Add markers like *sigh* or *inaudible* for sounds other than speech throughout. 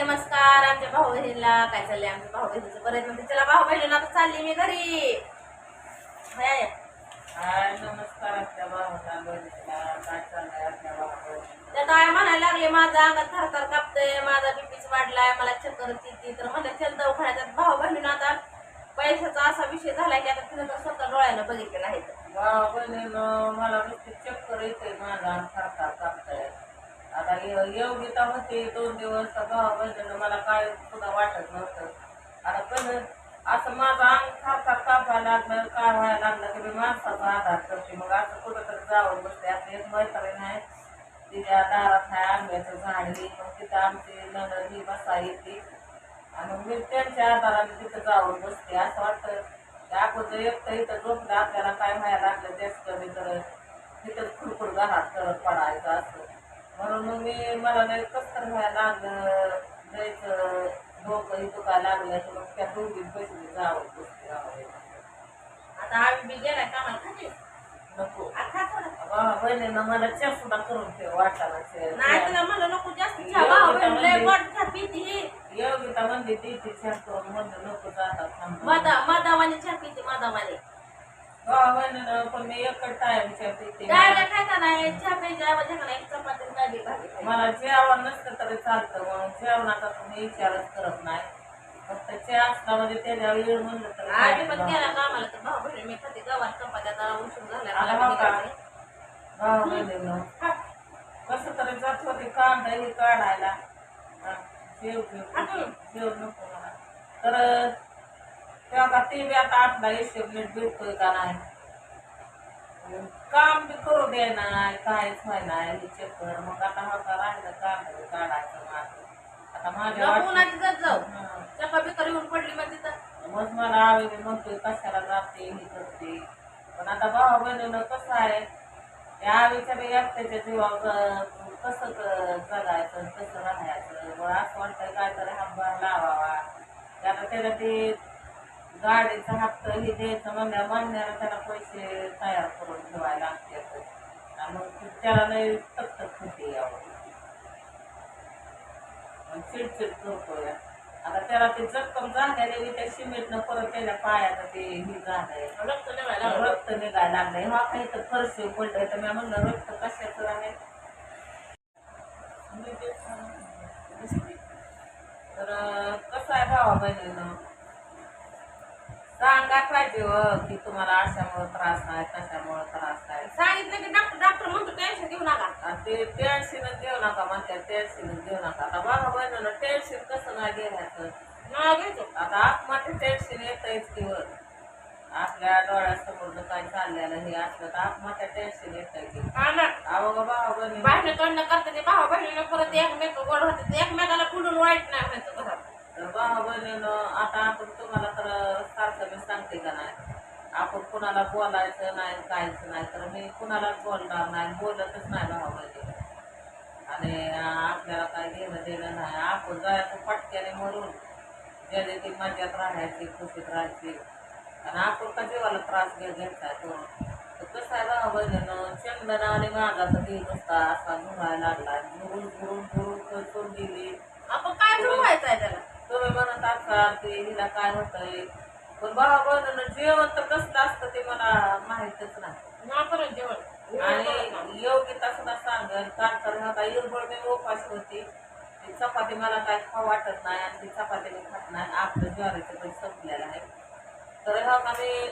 नमस्कार आमच्या भाऊ बहिणीला काय चाललंय आमच्या भाऊ बहिणीचं बरं म्हणते चला भाऊ बहिणीला आता चालली मी घरी. हाय नमस्कार आपल्या भावाला बहिणीला. काय चाललंय आपल्या भावाला त्या काय म्हणायला लागले माझा अंगात थरथर कापतंय माझा बीपीच वाढलाय मला चक्कर येते. तर म्हणलं चल दवाखान्यात भाऊ बहिणीनं आता पैशाचा असा विषय झालाय की आता तिनं तर स्वतः डोळ्यानं बघितलं नाही बहिणीनं मला नुसती चक्कर येते माझा थरथर कापतंय. आता ये- योगिता होती दोन दिवस तर भावा मला काय सुद्धा वाटत नव्हतं. आता पण असं माझं अंग थरथर कापायला लागलं काय व्हायला लागलं की मी माणसाचा आधार करते. मग असं कुठंतरी जावं बसते. आता एक मैत्रीण नाही तिच्या दारात आहे आंब्याचं झाड आहे. मग तिथं आमची नंदर ही बसा येते. आणि मग मी त्यांच्या आधाराने तिथं जाऊन बसते. असं वाटतं की आपण एक एकटं इथं झोपलं आपल्याला काय व्हायला लागलं त्याच कमी तर तिथं खुरखुर घरात करत पडायचं असं. म्हणून मग मी मला नाही कसं व्हायला लागलं जायचं डोकं दुखायला लागलं की मग त्या दोघी बसली जावं आता आम्ही बी गेलाय कामाला खाली नको. बहिणीनं मला चहा सुद्धा करून ठेव वाटायला नाही तुला मला नको जास्त चहा. बहिणी लय गोड चहा पिती. ही योगिता म्हणते ती चहा करून म्हणलं नको जातात मदा मदावाने चहा पिते मदावाने बहिणीनं पण मी चहा प्यायच्या एक चपाती आणि भाजी भाजी खायची. मला जेवण नसतं तरी चालतं म्हणून जेवणाचा तुम्ही विचारच करत नाही. फक्त चहा असला म्हणजे त्याच्या वेळ म्हणलं तर आम्ही पण काय गेला कामाला तर भाऊ बहिणी मी खाते गव्हात चपात्या आता उशीर झाला आला मला हो बी का? निघायचंय. बाबा बहिणीनं कसं तरी जात होती कांदा हे काढायला. हा, जेव जेव जेव नको मला तर तेव्हा का ते बी आता आपला हिशोब नीट भेटतोय का नाही? काम बी करू दे नाही काहीच व्हाय नाही हे चक्कर. मग आता हा का राहिलं बी काढायचं माझं आता माझ्या वाटतं- उन्हाची जात जाऊ. हं. बिकर येऊन पडली मग तिथं. मग मला आवेग म्हणतोय कशाला जाते हे करते. पण आता भावा बहिणीनं कसं आहे? त्या आवेच्या बी एकट्याच्या जीवावर कसं क- जगायचं कसं राहायचं? मग असं वाटतंय काहीतरी हातभार लावावा. ते आता त्याला ते गाडीचा हप्ता हे द्यायचं म्हणल्या म्हणण्याला त्याला पैसे तयार करून ठेवायला लागतात आणि त्याला लई तकतक होते यावं. चिडचिड करतोय आता त्याला ते जखम झालेले बी त्या सिमेंटनं परत त्याच्या पायाचं ते हे झालंय. रक्त निघायला. रक्त निघायला लागलंय. हा काही तर फरशी पडलंय. तर मी म्हणलं रक्त कशाचं आहे. तर कसं आहे भावा बहिणीनं सांगा पाहिजे हो की तुम्हाला अशामुळे त्रास आहे कशामुळे त्रास आहे. सांगितलं की डॉक्टर डॉक्टर म्हणतो टेन्शन घेऊ नका. आणि ते टेन्शनच घेऊ नका म्हणतात टेन्शनच घेऊ नका. आता बाबा बहिणीनं टेन्शन कसं नाही घ्यायचं नाही घ्यायचो. आता आत्माचे टेन्शन येतंयच किंवा आपल्या डोळ्यासमोर काय चाललेलं हे असलं तर आत्माच्या टेन्शन येतंय की. हा ना. अहो ग बाबा बहिणी. बाहेर कडनं करते ते. भावा बहिणीला परत एकमेक गोड होते ते एकमेकाला पुढून वाईट नाही व्हायचं घरात. तर बाबा बहिणीनं आता आपण तुम्हाला तर सारखं मी सांगते का नाही आपण कुणाला बोलायचं नाही काहीच नाही तर मी कुणालाच बोलणार नाही बोलतच नाही भावा बहिणी आणि आपल्याला काय घेणं देणं नाही. आपण जायचं फटक्याने मरून. ज्या ती मज्जात राहायची खुशीत राहायची. आणि आपण का जीवाला त्रास घ्या घ्यायचा तो? कसं आहे बाबा बहिणीनं चंदना आणि माझा तर ती नुसता असा झुरायला लागला. झुरून झुरून झुरून खर्चून गेली. आपण काय व्हायचं आहे त्याला? तुम्ही म्हणत असाल की हिला काय होतंय? पण बाबा जेवण तर कसलं असतं ते मला माहीतच नाही. जेवण. आणि योगिता सुद्धा सांगेल तर आता इरबळ मी उपास होती. चपाती मला काय खाऊ वाटत नाही आणि ती चपाती मी खात नाही. आपलं ज्वारीचं पण संपलेलं आहे. तर हा का मी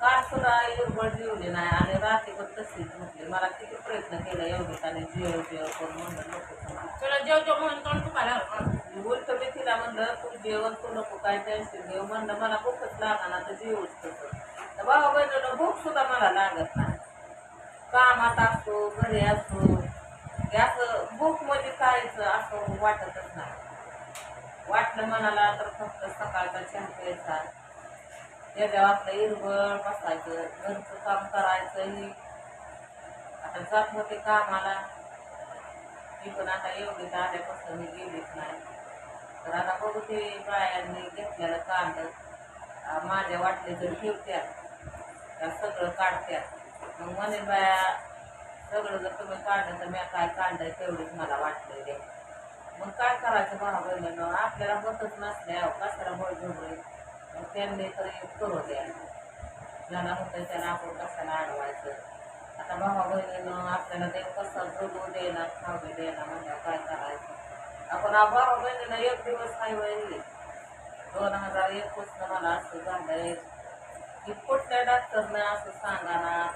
काल सुद्धा इरबळ जेवली नाही आणि रात्री पण तशीच म्हटली मला किती प्रयत्न केला योगिताने जेव जेव करून म्हणलं नको तुला जेव जेव म्हणून तोंड मी तिला म्हणलं तू जेवण तू नको काय टेन्शन घेऊ म्हणलं मला भूकच लागणार तर जेवूच तसं तर बाबा बहिणीनं भूक सुद्धा मला लागत नाही. कामात असतो घरी असतो असं भूक म्हणजे कायच असं वाटतच नाही. वाटलं मनाला तर फक्त सकाळचा चहा प्यायचा त्याच्या आपलं इरबळ बसायचं घरचं काम करायचं ही आता जात होते कामाला. मी पण आता एवढी आल्यापासून मी गेलीच नाही. तर आता बघू ते बायांनी घेतलेलं कांद. माझ्या वाटले ठेवत्यात. त्या सगळं काढत्यात. मग म्हणे बाया सगळं जर तुम्ही काढलं तर मी काय काढलंय तेवढीच मला वाटलं रे मग काय करायचं भावा बहिणीनं आपल्याला होतच नसल्या कशाला बळ झोपळे त्यांनी तरी करू द्या ज्याला होतं त्याला आपण कशाला अडवायचं? आता भावा बहिणीनं आपल्याला देव कसं जगू देणार खाऊ देणार म्हणजे काय करायचं? आपण आ भावा एक दिवस नाही वेळ दोन हजार एकवीसनं मला असं झालंय की कुठल्या डॉक्टरनं असं सांगा ना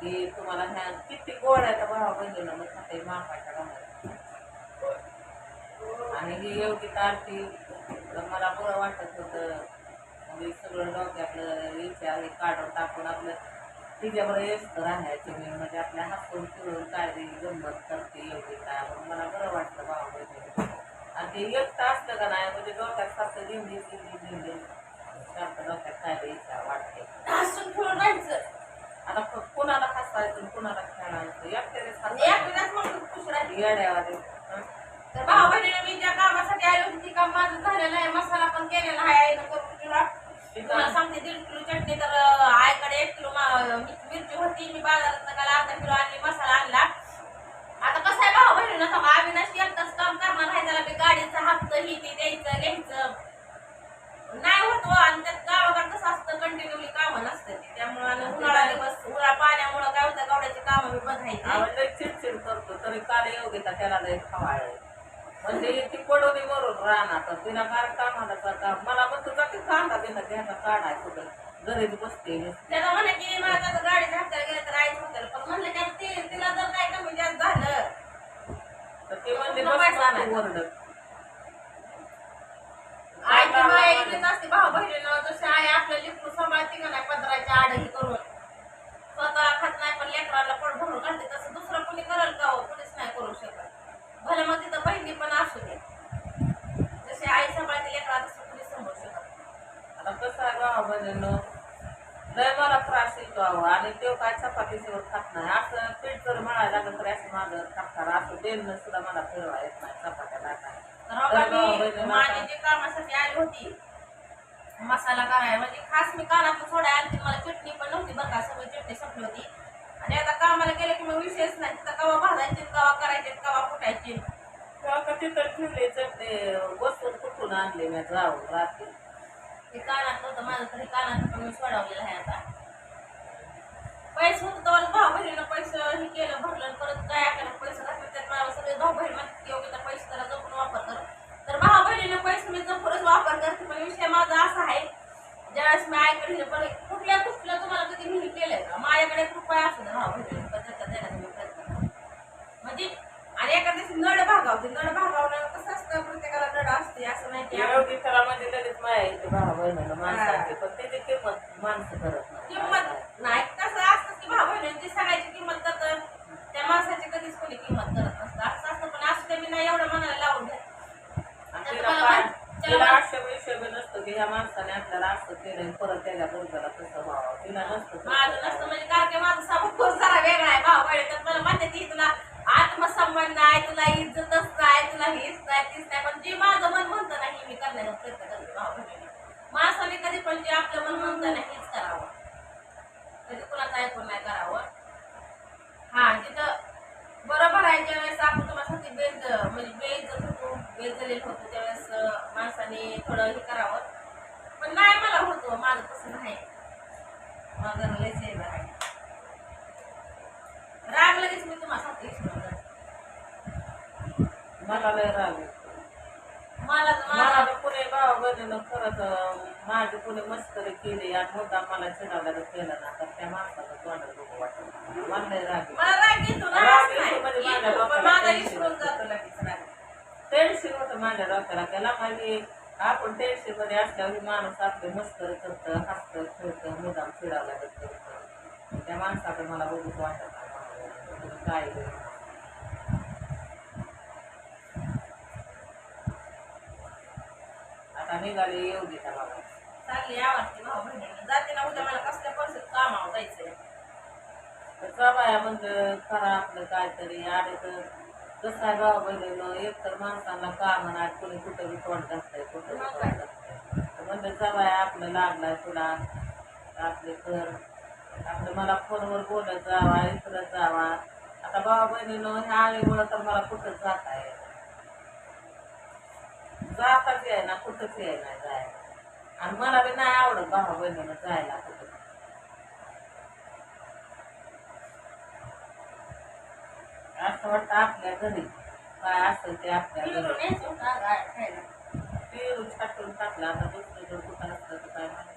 की तुम्हाला ह्या किती गोळ्या भावा बहिणीनं मग खाते मापाच्या गावात आणि ही एवढी आरती तर मला बरं वाटत होतं. सगळं डोक्यातलं विचार हे काढून टाकून आपलं तिच्याबरोबर येस्त राहायचे मी म्हणजे आपल्या हसून फिरून काळजी गंमत करते एवढी काय मग मला बरं वाटतं बहिणी आणि ते एकटं असलं का नाही म्हणजे डोक्यात सारखं दिंडी दिंडी दिंडी. सारखं डोक्यात काय इच्छा वाटते. हसून खेळून राहायचं. आता कुणाला हसायचं कुणाला खेळायचं? एकट्यानेच हसायचं. एकटीलाच मग खुश राहायची हं? तर भाऊ बहिणीने मी ज्या कामासाठी आली होती ती काम माझं झालेलं आहे मसाला पण केलेला आहे आईनं करून ठेवला. तुम्हाला सांगते दीड किलो चटणी तर अं, आईकडे एक किलो मा- मिर- मिरची होती मी बाजारात काल अर्धा किलो आणली मसाला आणला आता कसं आहे भाऊ बहिणीनं सांगा अविनाश एकटाच काम करणार आहे त्याला मी गाडीचा हप्ता ही ते द्यायचं घ्यायचं. नाही होत हो आणि त्यात गावाकडे कसं असतं कंटिन्युअली कामं नसतं ती. त्यामुळे उन्हाळा दिवस उन्हाळा पाण्यामुळे काय होतं गावड्याची कामं बी बंद लय चिडचिड करतो तरी काल योगिता त्याला लय खवाळ म्हणजे ती पडवली वरून राहणार तिला काय कामाला जाता? मला पण तुझा ते कांदा बिना घ्यायचा काढाय कुठं घरीच बसते. त्याला म्हणे की आता गाडीच्या हप्त्याला गेलं तर आईच होतं. पण म्हणलं की आता ते तिला जर काय कमी जास्त झालं. तर ते म्हणजे तुला बस. ओरडत आईची बाई इकडेच असते भाऊ बहिणीनं जशी आई आपलं लिकून सांभाळते का नाही पदराच्या आडही करून स्वतः खात नाही पण लेकराला पोट भरून घालते तसं दुसरं कोणी करल का हो कोणीच नाही करू शकत भले मग तिथं बहिणी पण असू दे जशी आई सांभाळते लेकरा तसं कोणी सांभाळू शकत आता आहे बहिणीनं लय मला त्रास येतो अहो. आणि तो काय चपातीशिवर खात नाही. असं पीठ जर म्हणायला लागलं तर असं माझं खाणार असं देणं सुद्धा मला फिरवा येत नाही चपात्या टाकायला तर का मी माझी जी कामासाठी आली होती मसाला करायला म्हणजे खास मी कानात सोडा आली मला चटणी पण नव्हती बरं का सगळी चटणी संपली होती. आणि आता कामाला गेले की मग विषयच नाही. तिथं कवा भाजायचे कवा करायचे कवा फुटायचे तेव्हा का तिथं ठेवले चटणी बसून कुठून आणले मी जाऊन रात्री ते कानात नव्हतं माझं तरी कानात पण मी आहे आता. पैसे होतं तर भाऊ बहिणीनं पैसे हे केलं भरलं परत काय केलं पैसे घातले त्यात मला सगळे भाऊ बहीण म्हणते योग्य त्या पैसे त्याला जपून वापर कर. तर भाऊ बहिणीनं पैसे मी जपूनच वापर करते पण विषय माझा असा आहे ज्यावेळेस मी आईकडे दिले पण कुठल्या गोष्टीला तुम्हाला कधी मी हे केलंय का? माझ्याकडे एक रुपया असू दे भाऊ बहिणीने पण देण्याचा प्रयत्न म्हणजे आणि एका दिवशी नड भागावते नळ भागावणं कसं असतं प्रत्येकाला नड असते असं नाही की आपण- एवढी त्याला म्हणजे लगेच माया येते भावा बहिणीला माणसाची. पण त्याची किंमत माणसं करत नाही. किंमत नाही. कसं असतं की भाऊ बहिणीची सगळ्याची किंमत करतं त्या माणसाची कधीच कोणी किंमत करत नसतं. असं असतं पण असं ते मी नाही एवढं मनाला लावून घ्या तिला आक्षेप विषय नसतं की ह्या माणसाने आपल्याला असं केलं परत त्याच्या बरोबर तसं व्हावं. तिला नसतं माझं नसतं म्हणजे कारण की माझा जरा वेगळा आहे भाऊ बहिणी. तर मला म्हणते ती तुला आत्मसन्मान नाही तुला इज्जतच नाही तुला हेच नाही तीच नाही पण जे माझं मन म्हणतं नाही मी करण्याचा प्रयत्न करते भाऊ बहिणी माणसाने कधी पण जे आपलं मन म्हणतं नाही हेच करावं. कधी कुणाचं ऐकून नाही करावं. हा तिथं बरोबर आहे ज्यावेळेस आपण तुम्हाला बेज म्हणजे बेज होतो बेजलेलं होतो त्यावेळेस माणसाने थोडं हे करावं. पण नाही मला होतो माझं तसं नाही. माझं लयच येणार आहे. राग लगेच मी तुम्हाला सांगते. मला लय राग मला मला मला तर पुणे भावा बहिणीनं खरंच माझी पुणे मस्करी केली आणि मुद्दा मला चिडावल्याला केलं ना तर त्या माणसाचं तोंड बघू वाटत मला लय राग येतो. मला राग येतो ना राग असं नाही. येतो म्हणजे माझ्या डोक्याला माझा विसरून येतं. जातो लगेच राग टेन्शन होतं माझ्या डोक्याला त्याला म्हणजे आपण टेन्शनमध्ये असल्यावर माणूस आपले मस्करी करतं हसतं खेळतं मुद्दाम चिडावला करतं त्या माणसाकडे मला बघूच वाटत. काय आता निघाले येऊ दे त्या बाबा चांगली आवडते भाऊ बहिणीला जाते ना उद्या मला कसल्या परिस्थितीत कामावर जायचंय. तर बाया म्हणलं करा आपलं काहीतरी. आले तर कसं आहे बाबा बहिणीनं? एक तर माणसांना काम नाही कोणी कुठं बी तोंड घालतंय कुठं बी तोंड घालतंय तर म्हणलं आपलं लागलाय तुला आपले कर आपलं मला फोनवर बोलत जावा इकडं जावा. आता बाबा बहिणीनं ह्या आळीमुळं तर मला कुठं जात आहे ना कुठंच याय नाही जायला. आणि मला बी नाही आवडत भाऊ बहिणीनं जायला कुठं. असं वाटतं आपल्या घरी. काय असेल ते आपल्या घरी. पेरू छाटून टाकला. आता दुसरीकडे कुठं असतं तर काय माहिती.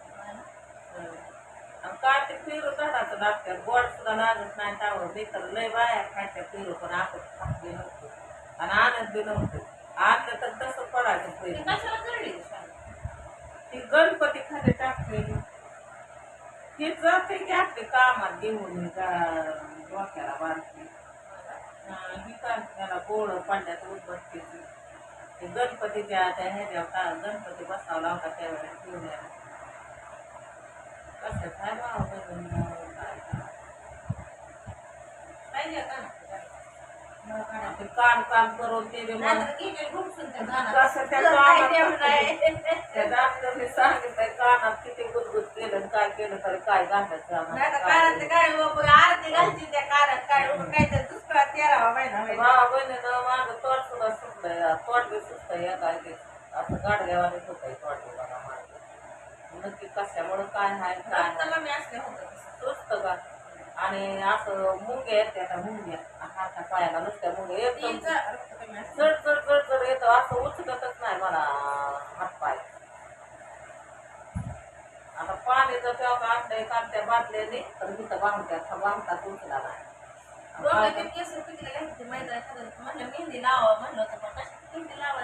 काय ते पेरू लागतात गोड सुद्धा लागत नाही त्यावर. लय बाया खायच्या पेरू पण आपण नव्हतो. आणि आणत बी नव्हतो. आणलं तर तसं पडायचं ती गणपती खाली टाकलेली. ती जाते की आपली कामात घेऊन डोक्याला बांधते. हा, काय त्याला गोळ पांड्यात उदबत्तीची ते. गणपतीच्या त्या ह्याच्या का गणपती बसावला होता त्यावेळेस घेऊन यायला कसं काय भाव? काय करावं. पाहिजे का ना? मग काढा. ते काम काम करून ते बी मला. कसं त्या काय आहे? *laughs* कानात किती गुदगुद केलं काय केलं तरी काय घालायचं आम्हाला. काय आरती त्या कानात काय उगाच काहीतरी दुष्काळात तेरावा महिना बहिणीनं माझं तोंड सुद्धा सुटलंय तोंड बी सुटतंय या काय ते असं गाडग्यावाने तोंड बी बघा माझं नक्की कशामुळं काय हाय काय होतं. सुचतं का आणि असं मुंग्या येते आता मुंग्या. हाता पायाला नुसत्या मुंग्या. एकदम. चढ चढ चढ चढ येतं. असं उचलतच नाही मला हातपाय आता पाणीचं तेव्हा आणलंय काढत्या बाटल्याने तर तिथं बांधत्या बांधतात उचला नाही. मेहंदी लावा म्हणलं होतं पण कशाची मेहंदी लावा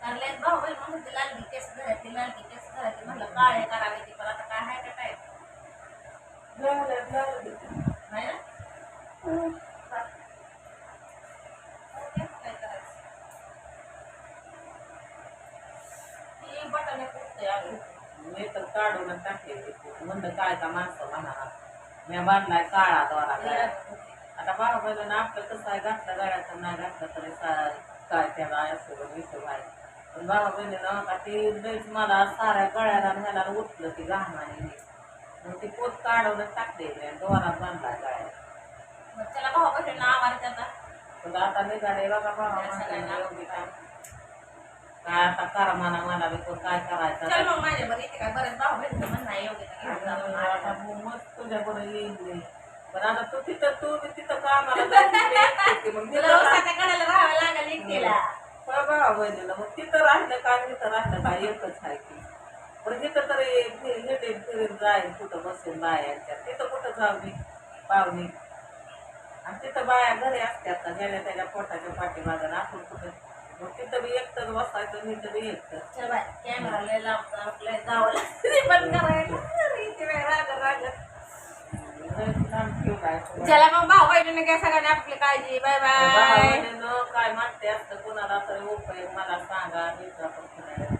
कारण लय भाऊ बहीण म्हणत होती लालगी केस घरातली लालगी केस घरातली म्हणलं काळे करावे ती पण आता काय आहे का काय मी तर टाकले म्हणलं काय का माणसं म्हणा मी बांधलाय काळा द्वारा आता बाबा पहिलं आपलं कसं आहे घातलं गाड्याचं नाही घातलं तरी काय त्याला असं विसर आहे पण बाबा बहिणीनं का ती लईच मला साऱ्या गळ्याला आणि ह्याला उठलं ती घामाने. मग ती पोत काढून टाकले दोरात बांधला गळ्यात मग त्याला भाऊ बहीण आवाज आता. पण आता निघाले बघा बाबा म्हणते एवढी काय. काय आता करा म्हणा मला बी कोण काय करायचं चल मग माझ्या बरं इथे काय बरेच आहे एवढे काय घेऊन जाऊ आता माझ्या. मग मस्त तुझ्याकडे येईल मी. पण आता तू तिथं तू बी तिथं कामाला जायची *laughs* मी एकटीच मग तिथं कडाला राहावं लागेल एकटीला. बाबा बहिणीला. मग तिथं राहिलं काय तिथं राहिलं काय एकच आहे की. पण तिथं तरी फिरून जाईल कुठं बसून बायांच्या तिथं कुठं जाऊ मी पाहुणी आणि तिथं बाया घरी असतात ना गेल्या त्याच्या पोटाच्या पाठीमागं आपण कुठं. मग तिथं बी एकटंच बसायचं बी एकटंच. चल बाय कॅमेरा लय लांब आपल्या लागतं पण करायला रागत. चला मग भाऊ बहिणीने काय सगळ्यांनी आपली काळजी. Bye bye. काय मागते असतं कोणाला तरी उपयोग मला सांगा मी पण